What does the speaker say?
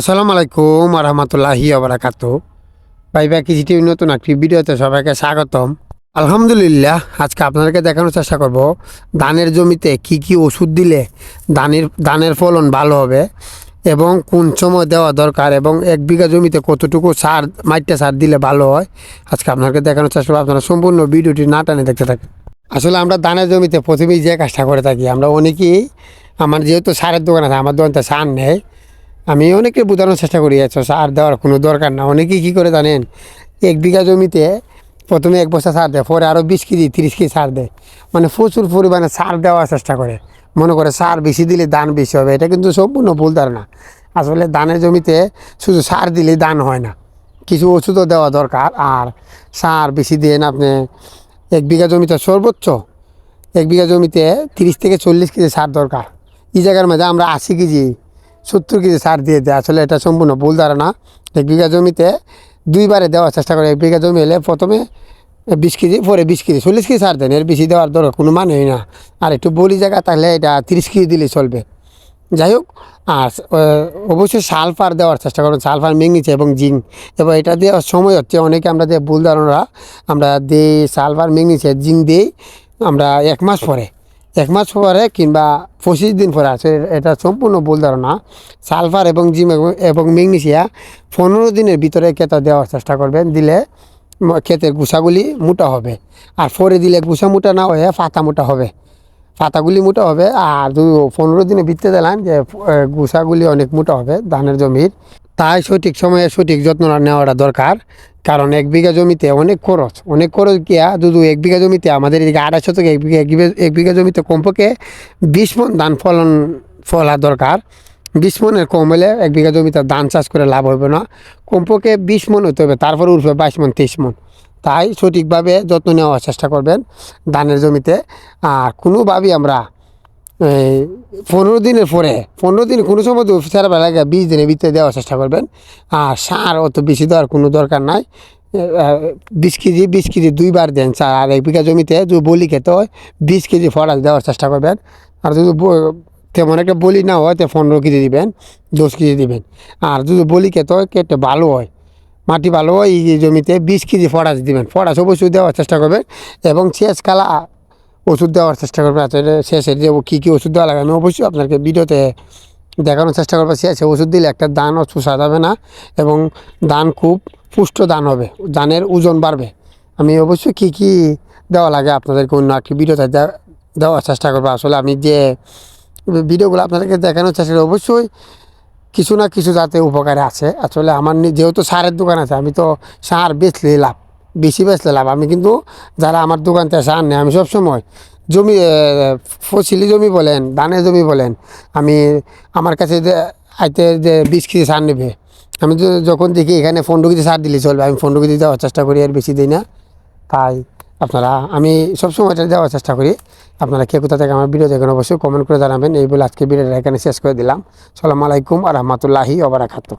আসসালামু আলাইকুম রহমতুল্লাহি আবরাকাত কৃষি টিভি নতুন একটি ভিডিওতে সবাইকে স্বাগতম। আলহামদুলিল্লাহ, আজকে আপনাদেরকে দেখানোর চেষ্টা করব, ধানের জমিতে কি কি ওষুধ দিলে ধানের ধানের ফলন ভালো হবে এবং কোন সময় দেওয়া দরকার এবং এক বিঘা জমিতে কতটুকু সার মাইটটা সার দিলে ভালো হয়, আজকে আপনাদেরকে দেখানোর চেষ্টা করব। আপনারা সম্পূর্ণ ভিডিওটি না টানে দেখতে থাকেন। আসলে আমরা ধানের জমিতে প্রথমেই যে কাজটা করে থাকি, আমরা অনেকেই, আমার যেহেতু সারের দোকান আছে, আমার দোকানতে সার নেই আমি অনেকে বোঝানোর চেষ্টা করি আচ্ছা সার দেওয়ার কোনো দরকার না। অনেকেই কী করে জানেন, এক বিঘা জমিতে প্রথমে এক বস্তা সার দেয়, পরে আরও বিশ কেজি, তিরিশ কেজি সার দেয়। মানে প্রচুর পরিমাণে সার দেওয়ার চেষ্টা করে। মনে করে সার বেশি দিলে দান বেশি হবে, এটা কিন্তু সম্পূর্ণ ভুল ধারণা। আসলে ধানের জমিতে শুধু সার দিলেই দান হয় না, কিছু ওষুধও দেওয়া দরকার। আর সার বেশি দেন আপনি, এক বিঘা জমিতে সর্বোচ্চ এক বিঘা জমিতে তিরিশ থেকে চল্লিশ কেজি সার দরকার। এই জায়গার মধ্যে আমরা আশি কেজি সত্তর কেজি সার দিয়ে দেয়। আসলে এটা সম্পূর্ণ ভুল ধারণা। এক বিঘা জমিতে দুইবারে দেওয়ার চেষ্টা করে। এক বিঘা জমি এলে প্রথমে বিশ কেজি, পরে বিশ কেজি, চল্লিশ কেজি সার দেন। এর বেশি দেওয়ার দরকার কোনো মানেই না। আর একটু বলি জায়গা, তাহলে এটা তিরিশ কেজি দিলে চলবে। যাই হোক, আর অবশ্যই সালফার দেওয়ার চেষ্টা করবেন সালফার মেগনিছে এবং জিঙ্ক। এবং এটা দেওয়ার সময় হচ্ছে অনেকে আমরা যে ভুল ধারণা আমরা দিই সালফার মেগনিছে জিঙ্ক দিই আমরা এক মাস পরে। এক মাস পরে কিংবা পঁচিশ দিন পরে আছে, এটা সম্পূর্ণ ভুল ধারণা। সালফার এবং জিম এবং- ম্যাগনেসিয়া পনেরো দিনের ভিতরে খেতে দেওয়ার চেষ্টা করবেন, দিলে ক্ষেতের গুছাগুলি মোটা হবে। আর পরে দিলে গুছা মোটা না হয়ে পাতা মোটা হবে। পাতাগুলি মোটা হবে আর দু পনেরো দিনে ভিত্তে দিলাম যে আহ, গুছাগুলি অনেক মোটা হবে ধানের জমির। তাই সঠিক সময়ে সঠিক যত্ন নেওয়াটা দরকার কারণ এক বিঘা জমিতে অনেক খরচ। অনেক খরচ গিয়া শুধু এক বিঘা জমিতে আমাদের এদিকে আড়াইশো থেকে এক বিঘা এক বিঘা- এক বিঘা জমিতে কমপক্ষে বিশ মন ধান ফলন ফলা দরকার। বিশ মনের কম হলে এক বিঘা জমিতে ধান চাষ করে লাভ হবে না। কমপক্ষে বিশ মন হতে হবে তারপরে উঠবে বাইশ মন তেইশ মন। তাই সঠিকভাবে যত্ন নেওয়ার চেষ্টা করবেন ধানের জমিতে। আর কোনোভাবেই আমরা, এই, পনেরো দিনের পরে, পনেরো দিন কোনো সময় সারা বেলা বিশ দিনের ভিতরে দেওয়ার চেষ্টা করবেন। আর সার অত বেশি দেওয়ার কোনো দরকার নাই। বিশ কেজি বিশ কেজি দুইবার দেন সার আর এক বিঘা জমিতে যদি বলি খেতে হয়, বিশ কেজি ফরাস দেওয়ার চেষ্টা করবেন। আর যদি তেমন একটা বলি না হয়, তো পনেরো কেজি দিবেন, দশ কেজি দিবেন। আর যদি বলি খেতে হয়, কেটে ভালো হয়। মাটি ভালো, এই জমিতে বিশ কেজি ফরাস দিবেন। ফরাস অবশ্যই দেওয়ার চেষ্টা করবেন এবং শেষ কালা ওষুধ দেওয়ার চেষ্টা করবেন। আসলে শেষে যে কী কী ওষুধ দেওয়া লাগে আমি অবশ্যই আপনাকে ভিডিওতে দেখানোর চেষ্টা করব। শেষে ওষুধ দিলে একটা দানও চুষা যাবে না এবং দান খুব পুষ্ট দান হবে, দানের ওজন বাড়বে। আমি অবশ্যই কী কী দেওয়া লাগে আপনাদেরকে অন্য একটি ভিডিওতে দেওয়ার চেষ্টা করব। আসলে আমি যে ভিডিওগুলো আপনাদেরকে দেখানোর চেষ্টা করি, অবশ্যই কিছু না কিছু যাতে উপকারে আছে। আসলে আমার যেহেতু সারের দোকান আছে, আমি তো সার বেচলে লাভ, বেশি বেচলে লাভ। আমি কিন্তু যারা আমার দোকান থেকে সার নেয় আমি সবসময় জমি ফসলি জমি বলেন ধানের জমি বলেন, আমি আমার কাছে যে, আইতে যে বিশ কেজি সার নেবে, আমি যখন দেখি এখানে পনেরো কেজি সার দিলে চলবে, আমি পনেরো কেজি দেওয়ার চেষ্টা করি, আর বেশি দিই না। তাই আপনারা, আমি সবসময় এটা দেওয়ার চেষ্টা করি। আপনারা কে কোথা থেকে আমার ভিডিও দেখেন অবশ্যই কমেন্ট করে জানাবেন। এই বলে আজকে ভিডিওটা এখানে শেষ করে দিলাম। সালাম আলাইকুম আর রহমতুল্লাহি ওবরাকাতু